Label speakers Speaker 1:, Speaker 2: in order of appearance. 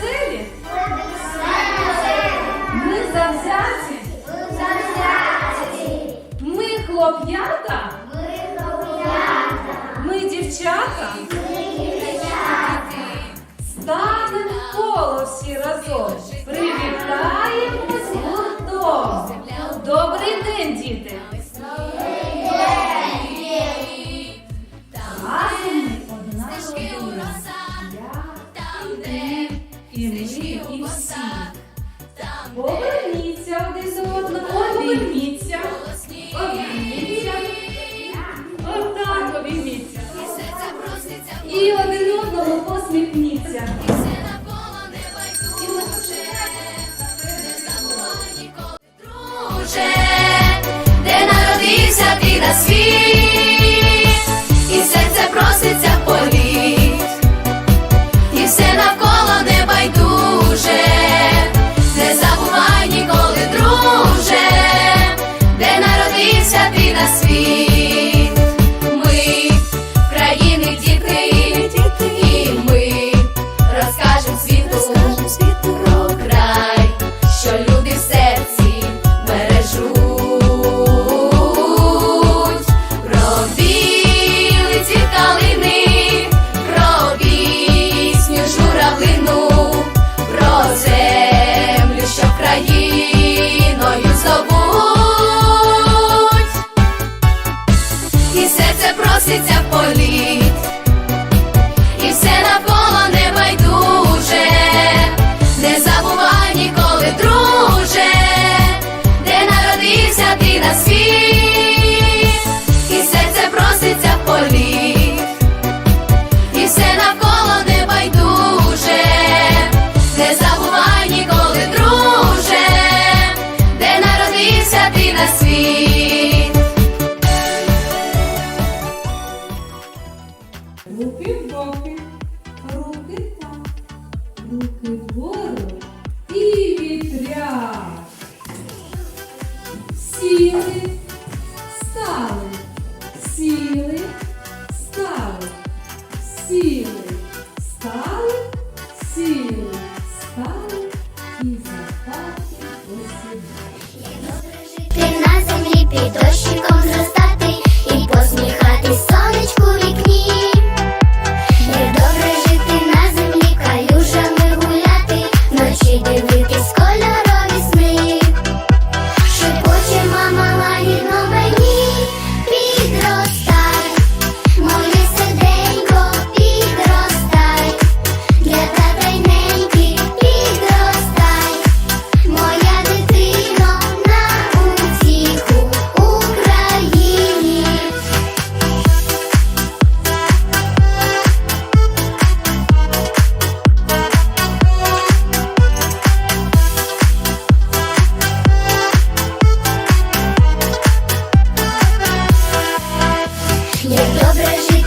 Speaker 1: веселі, ми завзяті, ми хлоп'ята, ми дівчата, станемо в коло всі разом. Привітаємось. і один одного посміхніться.
Speaker 2: світу, світу. Про край, що Україні, коли друже, де народився ти на світ.
Speaker 1: Руки в боки, руки так, руки вгору і вітря. Сіли, стали, сіли, стали, сіли.
Speaker 3: ktoś Dobre